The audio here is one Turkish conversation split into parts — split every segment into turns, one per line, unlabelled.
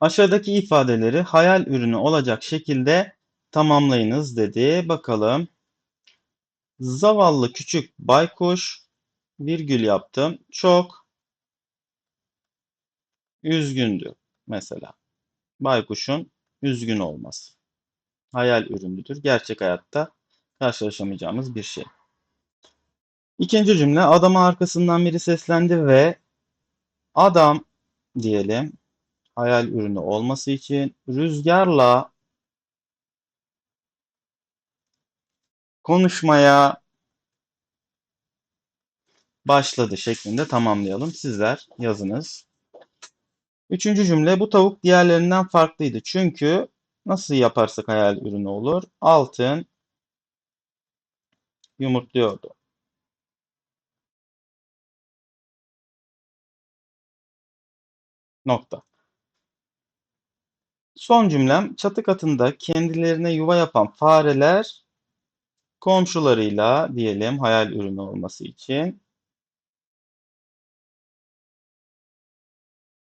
Aşağıdaki ifadeleri hayal ürünü olacak şekilde tamamlayınız dedi. Bakalım. Zavallı küçük baykuş virgül yaptım. Çok üzgündü mesela. Baykuşun üzgün olması. Hayal ürünüdür. Gerçek hayatta karşılaşamayacağımız bir şey. İkinci cümle adama arkasından biri seslendi ve adam diyelim hayal ürünü olması için rüzgarla konuşmaya başladı şeklinde tamamlayalım. Sizler yazınız. Üçüncü cümle bu tavuk diğerlerinden farklıydı. Çünkü nasıl yaparsak hayal ürünü olur? Altın yumurtluyordu. Nokta. Son cümlem çatı katında kendilerine yuva yapan fareler komşularıyla diyelim hayal ürünü olması için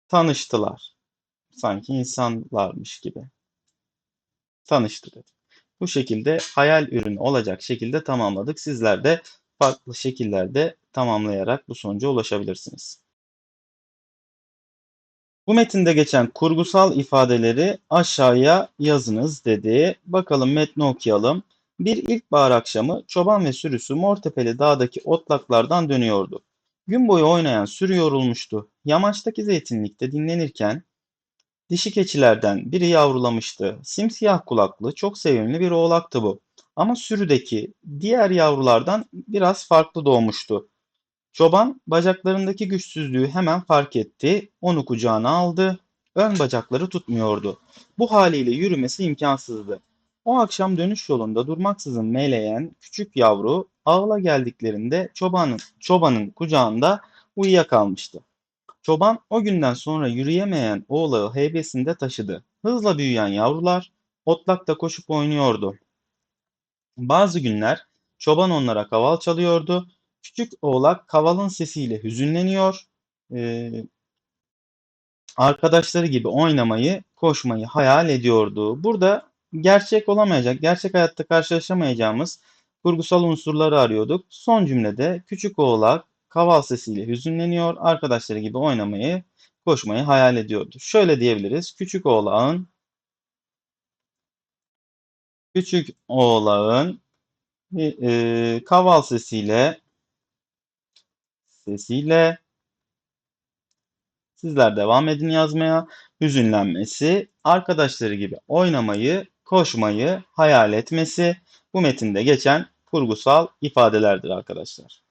tanıştılar. Sanki insanlarmış gibi. Tanıştı dedim. Bu şekilde hayal ürünü olacak şekilde tamamladık. Sizler de farklı şekillerde tamamlayarak bu sonuca ulaşabilirsiniz. Bu metinde geçen kurgusal ifadeleri aşağıya yazınız dedi. Bakalım metni okuyalım. Bir ilkbahar akşamı çoban ve sürüsü Mortepeli dağdaki otlaklardan dönüyordu. Gün boyu oynayan sürü yorulmuştu. Yamaçtaki zeytinlikte dinlenirken dişi keçilerden biri yavrulamıştı. Simsiyah kulaklı, çok sevimli bir oğlaktı bu. Ama sürüdeki diğer yavrulardan biraz farklı doğmuştu. Çoban bacaklarındaki güçsüzlüğü hemen fark etti, onu kucağına aldı. Ön bacakları tutmuyordu. Bu haliyle yürümesi imkansızdı. O akşam dönüş yolunda durmaksızın meyleyen küçük yavru ağla geldiklerinde çobanın, çobanın kucağında uyuyakalmıştı. Çoban o günden sonra yürüyemeyen oğlağı heybesinde taşıdı. Hızla büyüyen yavrular otlakta koşup oynuyordu. Bazı günler çoban onlara kaval çalıyordu. Küçük oğlak kavalın sesiyle hüzünleniyor. Ee, arkadaşları gibi oynamayı, koşmayı hayal ediyordu. Burada gerçek olamayacak, gerçek hayatta karşılaşamayacağımız kurgusal unsurları arıyorduk. Son cümlede küçük oğlak kaval sesiyle hüzünleniyor, arkadaşları gibi oynamayı, koşmayı hayal ediyordu. Şöyle diyebiliriz. Küçük oğlağın küçük oğlağın e, kaval sesiyle sesiyle sizler devam edin yazmaya. Hüzünlenmesi, arkadaşları gibi oynamayı, koşmayı hayal etmesi bu metinde geçen kurgusal ifadelerdir arkadaşlar.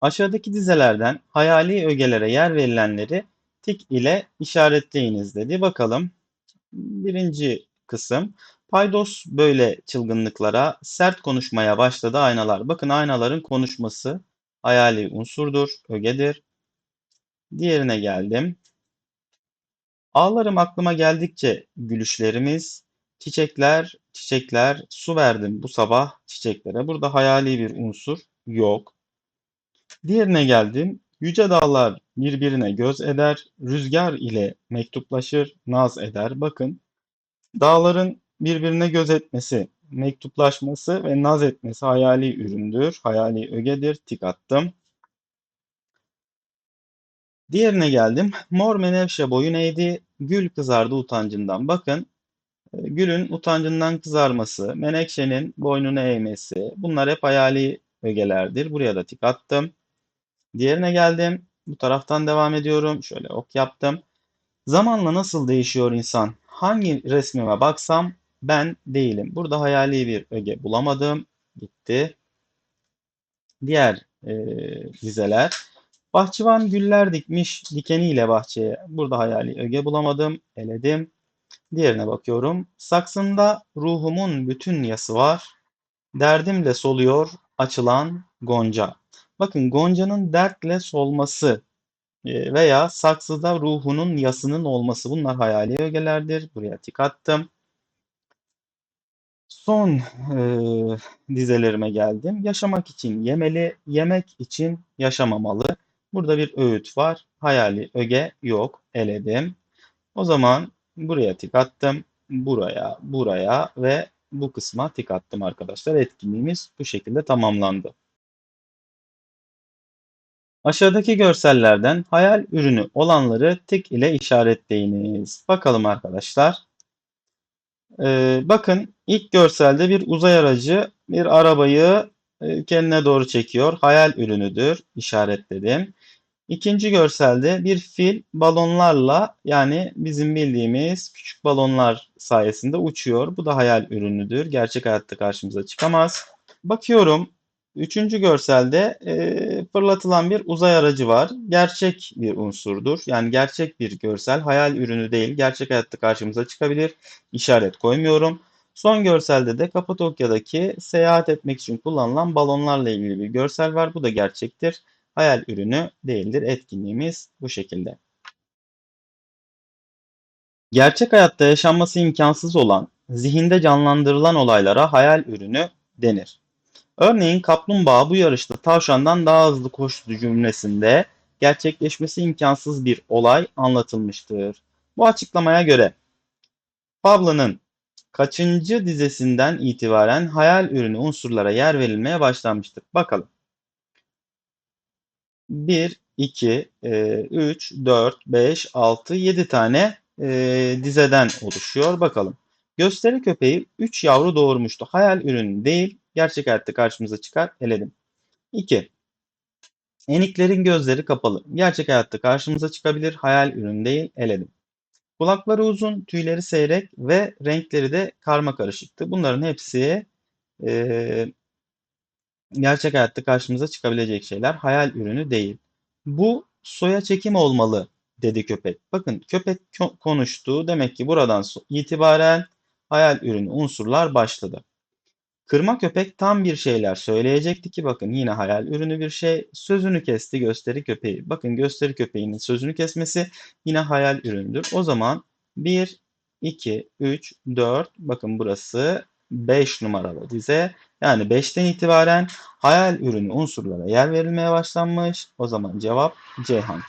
Aşağıdaki dizelerden hayali ögelere yer verilenleri tik ile işaretleyiniz dedi. Bakalım. Birinci kısım. Paydos böyle çılgınlıklara sert konuşmaya başladı aynalar. Bakın aynaların konuşması hayali unsurdur, ögedir. Diğerine geldim. Ağlarım aklıma geldikçe gülüşlerimiz, çiçekler, çiçekler, su verdim bu sabah çiçeklere. Burada hayali bir unsur yok. Diğerine geldim. Yüce dağlar birbirine göz eder, rüzgar ile mektuplaşır, naz eder. Bakın, dağların birbirine göz etmesi, mektuplaşması ve naz etmesi hayali üründür, hayali ögedir. Tik attım. Diğerine geldim. Mor menevşe boyun eğdi, gül kızardı utancından. Bakın, gülün utancından kızarması, menekşenin boynunu eğmesi, bunlar hep hayali ögelerdir. Buraya da tik attım. Diğerine geldim. Bu taraftan devam ediyorum. Şöyle ok yaptım. Zamanla nasıl değişiyor insan? Hangi resmime baksam ben değilim. Burada hayali bir öge bulamadım. Gitti. Diğer e, dizeler. Bahçıvan güller dikmiş dikeniyle bahçeye. Burada hayali öge bulamadım. Eledim. Diğerine bakıyorum. Saksında ruhumun bütün yası var. Derdimle soluyor açılan gonca. Bakın goncanın dertle solması e, veya saksıda ruhunun yasının olması bunlar hayali ögelerdir. Buraya tik attım. Son e, dizelerime geldim. Yaşamak için yemeli, yemek için yaşamamalı. Burada bir öğüt var. Hayali öge yok. Eledim. O zaman buraya tik attım. Buraya, buraya ve bu kısma tik attım arkadaşlar. Etkinliğimiz bu şekilde tamamlandı. Aşağıdaki görsellerden hayal ürünü olanları tik ile işaretleyiniz. Bakalım arkadaşlar. Ee, bakın ilk görselde bir uzay aracı bir arabayı e, kendine doğru çekiyor. Hayal ürünüdür. İşaretledim. İkinci görselde bir fil balonlarla yani bizim bildiğimiz küçük balonlar sayesinde uçuyor. Bu da hayal ürünüdür. Gerçek hayatta karşımıza çıkamaz. Bakıyorum Üçüncü görselde e, fırlatılan bir uzay aracı var. Gerçek bir unsurdur. Yani gerçek bir görsel, hayal ürünü değil. Gerçek hayatta karşımıza çıkabilir. İşaret koymuyorum. Son görselde de Kapadokya'daki seyahat etmek için kullanılan balonlarla ilgili bir görsel var. Bu da gerçektir. Hayal ürünü değildir. Etkinliğimiz bu şekilde. Gerçek hayatta yaşanması imkansız olan, zihinde canlandırılan olaylara hayal ürünü denir. Örneğin kaplumbağa bu yarışta tavşandan daha hızlı koştu cümlesinde gerçekleşmesi imkansız bir olay anlatılmıştır. Bu açıklamaya göre Pablo'nun kaçıncı dizesinden itibaren hayal ürünü unsurlara yer verilmeye başlanmıştır? Bakalım. 1, 2, 3, 4, 5, 6, 7 tane e, dizeden oluşuyor. Bakalım. Gösteri köpeği 3 yavru doğurmuştu. Hayal ürünü değil, gerçek hayatta karşımıza çıkar. Eledim. 2. Eniklerin gözleri kapalı. Gerçek hayatta karşımıza çıkabilir. Hayal ürünü değil. Eledim. Kulakları uzun, tüyleri seyrek ve renkleri de karma karışıktı. Bunların hepsi e, gerçek hayatta karşımıza çıkabilecek şeyler. Hayal ürünü değil. Bu soya çekim olmalı dedi köpek. Bakın köpek konuştu. Demek ki buradan itibaren hayal ürünü unsurlar başladı. Kırma köpek tam bir şeyler söyleyecekti ki bakın yine hayal ürünü bir şey. Sözünü kesti gösteri köpeği. Bakın gösteri köpeğinin sözünü kesmesi yine hayal ürünüdür. O zaman 1, 2, 3, 4 bakın burası 5 numaralı dize. Yani 5'ten itibaren hayal ürünü unsurlara yer verilmeye başlanmış. O zaman cevap Ceyhan.